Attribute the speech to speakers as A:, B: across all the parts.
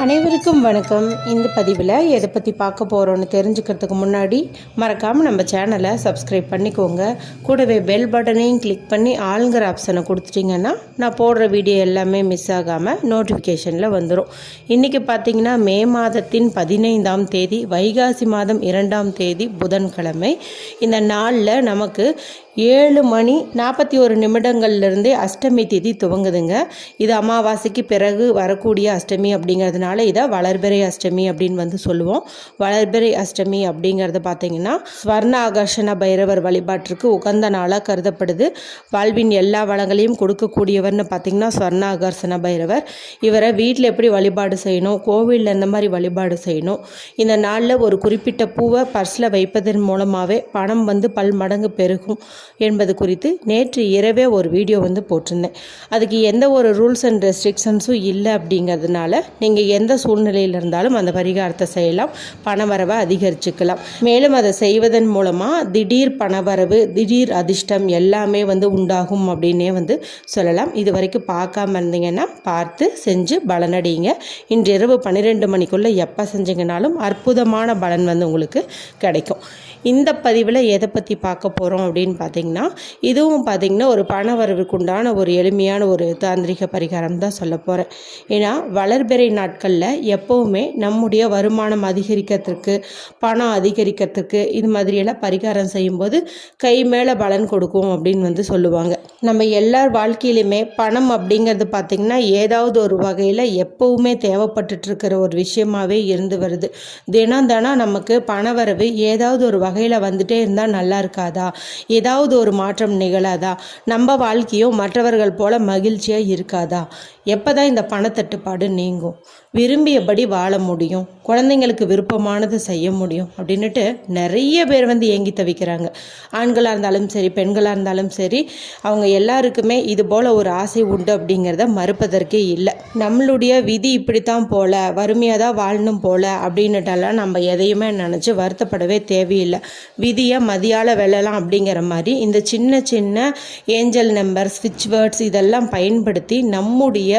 A: அனைவருக்கும் வணக்கம். இந்த பதிவில் எதை பற்றி பார்க்க போகிறோன்னு தெரிஞ்சுக்கிறதுக்கு முன்னாடி மறக்காமல் நம்ம சேனலை சப்ஸ்கிரைப் பண்ணிக்கோங்க. கூடவே பெல் பட்டனையும் கிளிக் பண்ணி ஆளுங்கிற ஆப்ஷனை கொடுத்துட்டிங்கன்னா நான் போடுற வீடியோ எல்லாமே மிஸ் ஆகாமல் நோட்டிஃபிகேஷனில் வந்துடும் இன்றைக்கி பார்த்தீங்கன்னா மே மாதத்தின் பதினைந்தாம் தேதி வைகாசி மாதம் இரண்டாம் தேதி புதன்கிழமை. இந்த நாளில் நமக்கு ஏழு மணி நாற்பத்தி ஒரு நிமிடங்கள்லேருந்தே அஷ்டமி தேதி துவங்குதுங்க. இது அமாவாசைக்கு பிறகு வரக்கூடிய அஷ்டமி அப்படிங்கிறது அதனால் இதை வளர்பிறை அஷ்டமி அப்படின்னு வந்து சொல்லுவோம். வளர்பிறை அஷ்டமி அப்படிங்கிறது பார்த்தீங்கன்னா ஸ்வர்ண ஆகர்ஷண பைரவர் வழிபாட்டிற்கு உகந்த நாளாக கருதப்படுது. வாழ்வின் எல்லா வளங்களையும் கொடுக்கக்கூடியவர்னு பார்த்தீங்கன்னா ஸ்வர்ண ஆகர்ஷண பைரவர். இவரை வீட்டில் எப்படி வழிபாடு செய்யணும்? கோவிலில் இந்த மாதிரி வழிபாடு செய்யணும்? இந்த நாளில் ஒரு குறிப்பிட்ட பூவை பர்ஸில் வைப்பதன் மூலமாகவே பணம் வந்து பல் மடங்கு பெருகும் என்பது குறித்து நேற்று இரவே ஒரு வீடியோ வந்து போட்டிருந்தேன். அதுக்கு எந்த ஒரு ரூல்ஸ் அண்ட் ரெஸ்ட்ரிக்ஷன்ஸும் இல்லை அப்படிங்கிறதுனால நீங்கள் எந்த சூழ்நிலையில் இருந்தாலும் அந்த பரிகாரத்தை செய்யலாம். பணவரவை அதிகரிச்சுக்கலாம். மேலும் அதை செய்வதன் மூலமாக திடீர் பணவரவு திடீர் அதிர்ஷ்டம் எல்லாமே வந்து உண்டாகும் அப்படின்னே வந்து சொல்லலாம். இது வரைக்கும் பார்க்காம இருந்தீங்கன்னா பார்த்து செஞ்சு பலனடிங்க இன்றிரவு பன்னிரெண்டு மணிக்குள்ளே எப்போ செஞ்சீங்கனாலும் அற்புதமான பலன் வந்து உங்களுக்கு கிடைக்கும். இந்த பதிவில் எதை பற்றி பார்க்க போகிறோம் அப்படின்னு பார்த்தீங்கன்னா இதுவும் பார்த்தீங்கன்னா ஒரு பண உண்டான ஒரு எளிமையான ஒரு தாந்திரிக பரிகாரம் தான் சொல்ல போகிறேன் ஏன்னா வளர்பிறை நாட்களில் எப்போவுமே நம்முடைய வருமானம் அதிகரிக்கிறதுக்கு பணம் அதிகரிக்கிறதுக்கு இது மாதிரியெல்லாம் பரிகாரம் செய்யும்போது கை மேலே பலன் கொடுக்கும் அப்படின்னு வந்து சொல்லுவாங்க. நம்ம எல்லார் வாழ்க்கையிலுமே பணம் அப்படிங்கிறது பார்த்திங்கன்னா ஏதாவது ஒரு வகையில் எப்போவுமே தேவைப்பட்டுட்ருக்கிற ஒரு விஷயமாகவே இருந்து வருது. தினம் தினம் நமக்கு பணவரவு ஏதாவது ஒரு வகையில் வந்துட்டே இருந்தால் நல்லா இருக்காதா? ஏதாவது ஒரு மாற்றம் நிகழாதா? நம்ம வாழ்க்கையும் மற்றவர்கள் போல் மகிழ்ச்சியாக இருக்காதா? எப்போ தான் இந்த பணத்தட்டுப்பாடு நீங்கும்? விரும்பியபடி வாழ முடியும். குழந்தைங்களுக்கு விருப்பமானது செய்ய முடியும். அப்படின்னுட்டு நிறைய பேர் வந்து ஏங்கி தவிக்கிறாங்க. ஆண்களாக இருந்தாலும் சரி பெண்களாக இருந்தாலும் சரி அவங்க எல்லாருக்குமே இது போல் ஒரு ஆசை உண்டு அப்படிங்கிறத மறுப்பதற்கே இல்லை. நம்மளுடைய விதி இப்படித்தான் போல வறுமையாக தான் வாழணும் போல அப்படின்னுட்டெல்லாம் நம்ம எதையுமே நினச்சி வருத்தப்படவே தேவையில்லை. விதியை மதியால் வெல்லலாம் அப்படிங்கிற மாதிரி இந்த சின்ன சின்ன ஏஞ்சல் நம்பர் ஸ்விட்ச் வேர்ட்ஸ் இதெல்லாம் பயன்படுத்தி நம்முடைய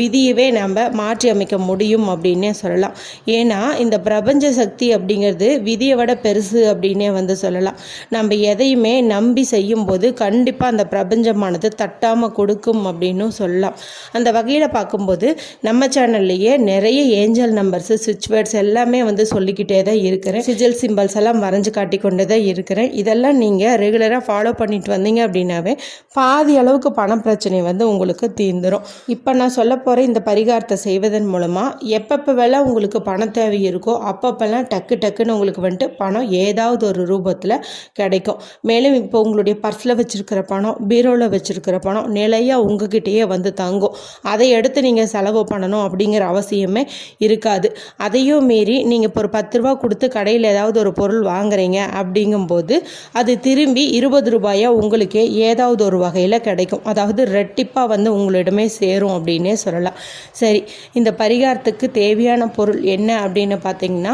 A: விதியவே நம்ம மாற்றி அமைக்க முடியும் அப்படின்னே சொல்லலாம். ஏன்னா இந்த பிரபஞ்ச சக்தி அப்படிங்கிறது விதியை விட பெருசு அப்படின்னே வந்து சொல்லலாம். நம்ம எதையுமே நம்பி செய்யும்போது கண்டிப்பாக அந்த பிரபஞ்சமானது தட்டாமல் கொடுக்கும் அப்படின்னும் சொல்லலாம். அந்த வகையில் பார்க்கும்போது நம்ம சேனல்லையே நிறைய ஏஞ்சல் நம்பர்ஸ் சுவிட்ச் வேர்ட்ஸ் எல்லாமே வந்து சொல்லிக்கிட்டே தான் இருக்கிறேன். சிஜில் சிம்பிள்ஸ் எல்லாம் வரைஞ்சு காட்டி கொண்டு தான் இருக்கிறேன். இதெல்லாம் நீங்கள் ரெகுலராக ஃபாலோ பண்ணிட்டு வந்தீங்க அப்படின்னாவே பாதி அளவுக்கு பண பிரச்சனை வந்து உங்களுக்கு தீர்ந்துடும் இப்போ நான் சொல்ல போகிற இந்த பரிகாரத்தை செய்வதன் மூலமாக எப்பப்போவெல்லாம் உங்களுக்கு பணம் தேவை இருக்கோ அப்பப்போலாம் டக்கு டக்குன்னு உங்களுக்கு வந்துட்டு பணம் ஏதாவது ஒரு ரூபத்தில் கிடைக்கும். மேலும் இப்போ உங்களுடைய பர்ஸில் வச்சுருக்கிற பணம் பீரோவில் வச்சுருக்கிற பணம் நிலையாக உங்ககிட்டயே வந்து தங்கும். அதை எடுத்து நீங்கள் செலவு பண்ணணும் அப்படிங்கிற அவசியமே இருக்காது. அதையும் மீறி நீங்கள் இப்போ ஒரு பத்து ரூபா கொடுத்து கடையில் ஏதாவது ஒரு பொருள் வாங்குறீங்க அப்படிங்கும்போது அது திரும்பி இருபது ரூபாயா உங்களுக்கே ஏதாவது ஒரு வகையில் கிடைக்கும். அதாவது ரெட்டிப்பாக வந்து உங்களிடமே சேரும் அப்படின்னே சொல்லலாம். சரி இந்த பரிகாரத்துக்கு தேவையான பொருள் என்ன அப்படின்னு பார்த்தீங்கன்னா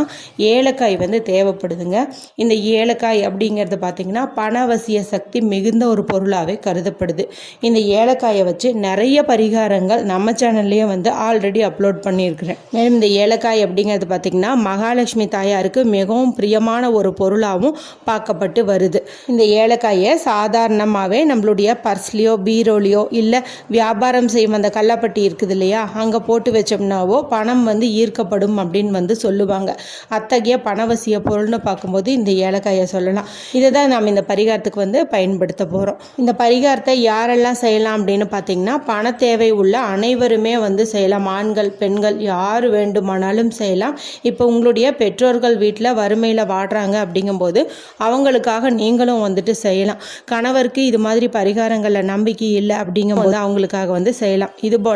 A: ஏலக்காய் வந்து தேவைப்படுதுங்க. இந்த ஏலக்காய் அப்படிங்கிறது பார்த்தீங்கன்னா பணவசிய சக்தி மிகுந்த ஒரு பொருளாகவே கருதப்படுது. இந்த ஏலக்காயை வச்சு நிறைய பரிகாரங்கள் நம்ம சேனல்லையே வந்து ஆல்ரெடி அப்லோட் பண்ணியிருக்கிறேன். மேலும் இந்த ஏலக்காய் அப்படிங்கிறது பார்த்தீங்கன்னா மகாலட்சுமி தாயாருக்கு மிகவும் பிரியமான ஒரு பொருளாகவும் பார்க்கப்பட்டு வருது. இந்த ஏலக்காயை சாதாரணமாகவே நம்மளுடைய பர்ஸ்லேயோ பீரோலையோ இல்லை வியாபாரம் செய்யும் அந்த கல்லாப்பட்டி இருக்குது இல்லையா? அங்கே போட்டு வச்சோம்னாவோ பணம் வந்து ஈர்க்கப்படும் அப்படின்னு வந்து சொல்லுவாங்க. அத்தகைய பணவசிய பொருள்னு பார்க்கும்போது இந்த ஏலக்காயை சொல்லலாம். இதை தான் நாம் இந்த பரிகாரத்துக்கு வந்து பயன்படுத்த போகிறோம் இந்த பரிகாரத்தை யாரெல்லாம் செய்யலாம் அப்படின்னு பார்த்தீங்கன்னா பண தேவை உள்ள அனைவருமே வந்து செய்யலாம். ஆண்கள் பெண்கள் யார் வேண்டுமானாலும் செய்யலாம். இப்போ உங்களுடைய பெற்றோர்கள் வீட்டில் வறுமையில் வாடுறாங்க அப்படிங்கும்போது அவங்களுக்காக நீங்களும் வந்துட்டு செய்யலாம். கணவருக்கு இது மாதிரி பரிகாரங்களில் நம்பிக்கை இல்லை அப்படிங்கும்போது அவங்களுக்காக வந்து செய்யலாம். இது போல்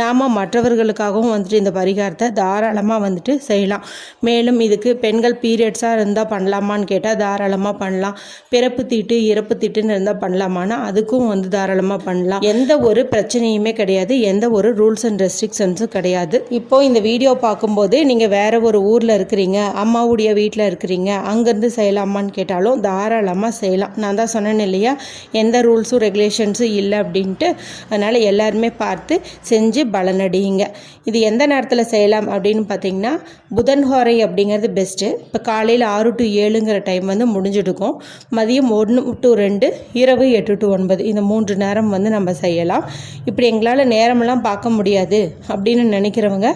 A: நாம் மற்றவர்களுக்காகவும் வந்துட்டு இந்த பரிகாரத்தை தாராளமாக வந்துட்டு செய்யலாம். மேலும் இதுக்கு பெண்கள் பீரியட்ஸாக இருந்தால் பண்ணலாமான்னு கேட்டால் தாராளமாக பண்ணலாம். பிறப்பு தீட்டு இறப்பு தீட்டுன்னு இருந்தால் பண்ணலாமான்னா அதுக்கும் வந்து தாராளமாக பண்ணலாம். எந்த ஒரு பிரச்சனையுமே கிடையாது. எந்த ஒரு ரூல்ஸ் அண்ட் ரெஸ்ட்ரிக்ஷன்ஸும் கிடையாது. இப்போ இந்த வீடியோ பார்க்கும்போது நீங்கள் வேற ஒரு ஊரில் இருக்கிறீங்க அம்மாவுடைய வீட்டில் இருக்கிறீங்க அங்கேருந்து செய்யலாமான்னு கேட்டாலும் தாராளமாக செய்யலாம். நான் தான் சொன்னேன் இல்லையா? எந்த ரூல்ஸும் ரெகுலேஷன்ஸும் இல்லை அப்படின்ட்டு. அதனால் எல்லாருமே பார்த்து செஞ்சு பலனடியுங்க. இது எந்த நேரத்தில் செய்யலாம் அப்படின்னு பார்த்தீங்கன்னா புதன் ஹோரை அப்படிங்கிறது பெஸ்ட்டு இப்போ காலையில் ஆறு டு ஏழுங்கிற டைம் வந்து முடிஞ்சிருக்கும். மதியம் ஒன்று டு ரெண்டு இரவு எட்டு டு ஒன்பது. இந்த மூன்று நேரம் வந்து நம்ம செய்யலாம். இப்படி எங்களால் நேரமெல்லாம் பார்க்க முடியாது அப்படின்னு நினைக்கிறவங்க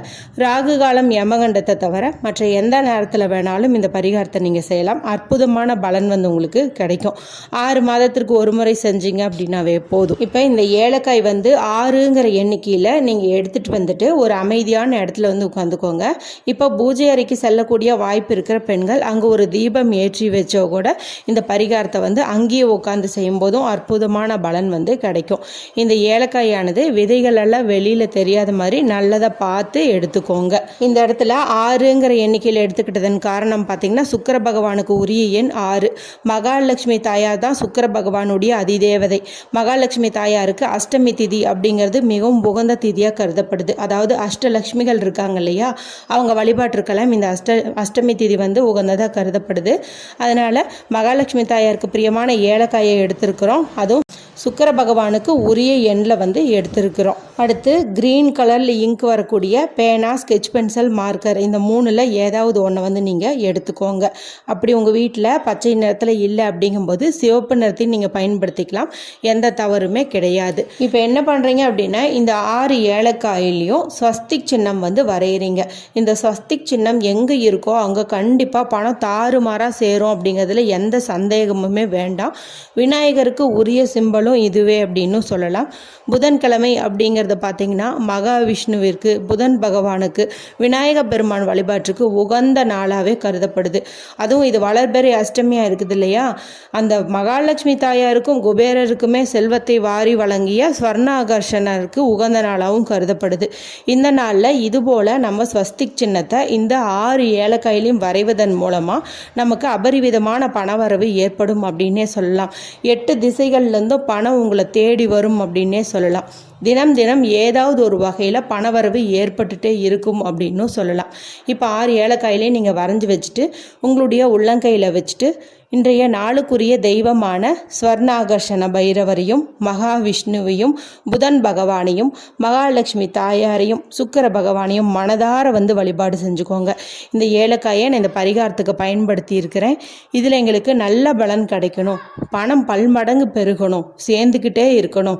A: ராகு காலம் யமகண்டத்தை தவிர மற்ற எந்த நேரத்தில் வேணாலும் இந்த பரிகாரத்தை நீங்கள் செய்யலாம். அற்புதமான பலன் வந்து உங்களுக்கு கிடைக்கும். ஆறு மாதத்திற்கு ஒரு முறை செஞ்சீங்க அப்படின்னாவே போதும். இப்போ இந்த ஏலக்காய் வந்து ஆறுங்கிற கீழே நீங்கள் எடுத்துகிட்டு வந்துட்டு ஒரு அமைதியான இடத்துல வந்து உட்காந்துக்கோங்க. இப்போ பூஜை அறைக்கு செல்லக்கூடிய வாய்ப்பு இருக்கிற பெண்கள் அங்கே ஒரு தீபம் ஏற்றி வச்சோ கூட இந்த பரிகாரத்தை வந்து அங்கேயே உட்காந்து செய்யும்போதும் அற்புதமான பலன் வந்து கிடைக்கும். இந்த ஏலக்காயானது விதைகள் எல்லாம் வெளியில் தெரியாத மாதிரி நல்லதை பார்த்து எடுத்துக்கோங்க. இந்த இடத்துல ஆறுங்கிற எண்ணிக்கையில் எடுத்துக்கிட்டதன் காரணம் பார்த்தீங்கன்னா சுக்கிர பகவானுக்கு உரிய எண் ஆறு. மகாலட்சுமி தாயார் தான் சுக்கிர பகவானுடைய அதிதேவதை. மகாலட்சுமி தாயாருக்கு அஷ்டமி திதி அப்படிங்கிறது மிகவும் உகந்த திதியாக கருதப்படுது. அதாவது அஷ்டலக்ஷ்மிகள் இருக்காங்க இல்லையா? அவங்க வழிபாட்டிற்கெல்லாம் இந்த அஷ்ட அஷ்டமி திதி வந்து உகந்ததாக கருதப்படுது. அதனால் மகாலட்சுமி தாயாருக்கு பிரியமான ஏலக்காயை எடுத்திருக்கிறோம். அதுவும் சுக்கர பகவானுக்கு உரிய எண்ணில் வந்து எடுத்திருக்கிறோம். அடுத்து க்ரீன் கலரில் இங்க் வரக்கூடிய பேனா ஸ்கெட்ச் பென்சில் மார்க்கர் இந்த மூணில் ஏதாவது ஒன்றை வந்து நீங்கள் எடுத்துக்கோங்க. அப்படி உங்கள் வீட்டில் பச்சை நிறத்தில் இல்லை அப்படிங்கும்போது சிவப்பு நிறத்தையும் நீங்கள் பயன்படுத்திக்கலாம். எந்த தவறுமே கிடையாது. இப்போ என்ன பண்ணுறீங்க அப்படின்னா இந்த ஆறு ஏலக்காயிலையும் ஸ்வஸ்திக் சின்னம் வந்து வரைகிறீங்க இந்த ஸ்வஸ்திக் சின்னம் எங்கே இருக்கோ அங்கே கண்டிப்பாக பணம் தாறுமாறாக சேரும் அப்படிங்கிறதுல எந்த சந்தேகமுமே வேண்டாம். விநாயகருக்கு உரிய சிம்பலும் இதுவே அப்படின்னு சொல்லலாம். புதன்கிழமை அப்படிங்கிறத பார்த்தீங்கன்னா மகாவிஷ்ணுவிற்கு புதன் பகவானுக்கு விநாயக பெருமான் வழிபாட்டுக்கு உகந்த நாளாகவே கருதப்படுது. அதுவும் இது வளர்பெறை அஷ்டமியாக இருக்குது இல்லையா? அந்த மகாலட்சுமி தாயாருக்கும் குபேரருக்குமே செல்வத்தை வாரி வழங்கிய ஸ்வர்ணாகர்ஷனருக்கு உகந்த நாளாகவும் கருதப்படுது. இந்த நாளில் இதுபோல் நம்ம ஸ்வஸ்திக் சின்னத்தை இந்த ஆறு ஏலக்காயிலையும் வரைவதன் மூலமாக நமக்கு அபரிவிதமான பணவரவு ஏற்படும் அப்படின்னே சொல்லலாம். எட்டு திசைகள்லேருந்தும் பண பணம் உங்களை தேடி வரும் அப்படின்னே சொல்லலாம். தினம் தினம் ஏதாவது ஒரு வகையில் பணவரவு ஏற்பட்டுட்டே இருக்கும் அப்படின்னும் சொல்லலாம். இப்போ ஆறு ஏலக்காயிலையும் நீங்கள் வரைஞ்சி வச்சுட்டு உங்களுடைய உள்ளங்கையில் வச்சுட்டு இன்றைய நாளுக்குரிய தெய்வமான ஸ்வர்ணாகர்ஷண பைரவரையும் மகாவிஷ்ணுவையும் புதன் பகவானையும் மகாலட்சுமி தாயாரையும் சுக்கர பகவானையும் மனதார வந்து வழிபாடு செஞ்சுக்கோங்க. இந்த ஏலக்காயை நான் இந்த பரிகாரத்துக்கு பயன்படுத்தி இருக்கிறேன் இதில் எங்களுக்கு நல்ல பலன் கிடைக்கணும். பணம் பல்மடங்கு பெருகணும். சேர்ந்துக்கிட்டே இருக்கணும்.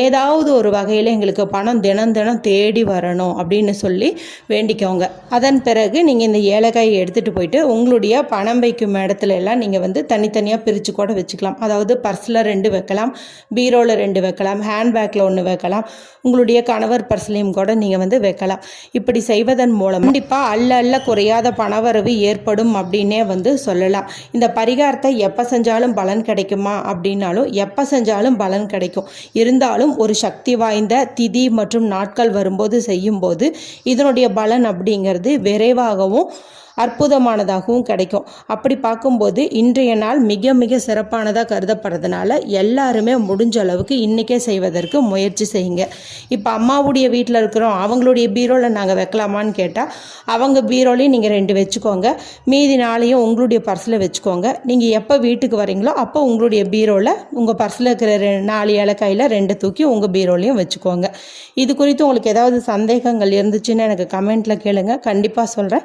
A: ஏதாவது ஒரு வகையில் எங்களுக்கு பணம் தினம் தினம் தேடி வரணும் அப்படின்னு சொல்லி வேண்டிக்கோங்க. அதன் பிறகு நீங்கள் இந்த ஏலக்காயை எடுத்துகிட்டு போயிட்டு உங்களுடைய பணம் வைக்கும் இடத்துல எல்லாம் நீங்கள் வந்து வந்து தனித்தனியாக பிரித்து கூட வச்சுக்கலாம். அதாவது பர்ஸில் ரெண்டு வைக்கலாம் பீரோவில் ரெண்டு வைக்கலாம் ஹேண்ட்பேக்கில் ஒன்று வைக்கலாம். உங்களுடைய கணவர் பர்ஸ்லேயும் கூட நீங்கள் வந்து வைக்கலாம். இப்படி செய்வதன் மூலம் கண்டிப்பாக அல்ல அல்ல குறையாத பணவரவு ஏற்படும் அப்படின்னே வந்து சொல்லலாம். இந்த பரிகாரத்தை எப்போ செஞ்சாலும் பலன் கிடைக்குமா அப்படின்னாலும் எப்போ செஞ்சாலும் பலன் கிடைக்கும். இருந்தாலும் ஒரு சக்தி வாய்ந்த திதி மற்றும் நாட்கள் வரும்போது செய்யும்போது இதனுடைய பலன் அப்படிங்கிறது விரைவாகவும் அற்புதமானதாகவும் கிடைக்கும். அப்படி பார்க்கும்போது இன்றைய நாள் மிக மிக சிறப்பானதாக கருதப்படுறதுனால எல்லாருமே முடிஞ்ச அளவுக்கு இன்றைக்கே செய்வதற்கு முயற்சி செய்யுங்க. இப்போ அம்மாவுடைய வீட்டில் இருக்கிறோம். அவங்களுடைய பீரோவில் நாங்கள் வைக்கலாமான்னு கேட்டால் அவங்க பீரோலையும் நீங்கள் ரெண்டு வச்சுக்கோங்க. மீதி நாளையும் உங்களுடைய பர்ஸில் வச்சுக்கோங்க. நீங்கள் எப்போ வீட்டுக்கு வரீங்களோ அப்போ உங்களுடைய பீரோவில் உங்கள் பர்ஸில் இருக்கிற ரெ நாலு இலக்காயில் ரெண்டு தூக்கி உங்கள் பீரோலையும் வச்சுக்கோங்க. இது குறித்து உங்களுக்கு ஏதாவது சந்தேகங்கள் இருந்துச்சுன்னு எனக்கு கமெண்ட்டில் கேளுங்க. கண்டிப்பாக சொல்கிறேன்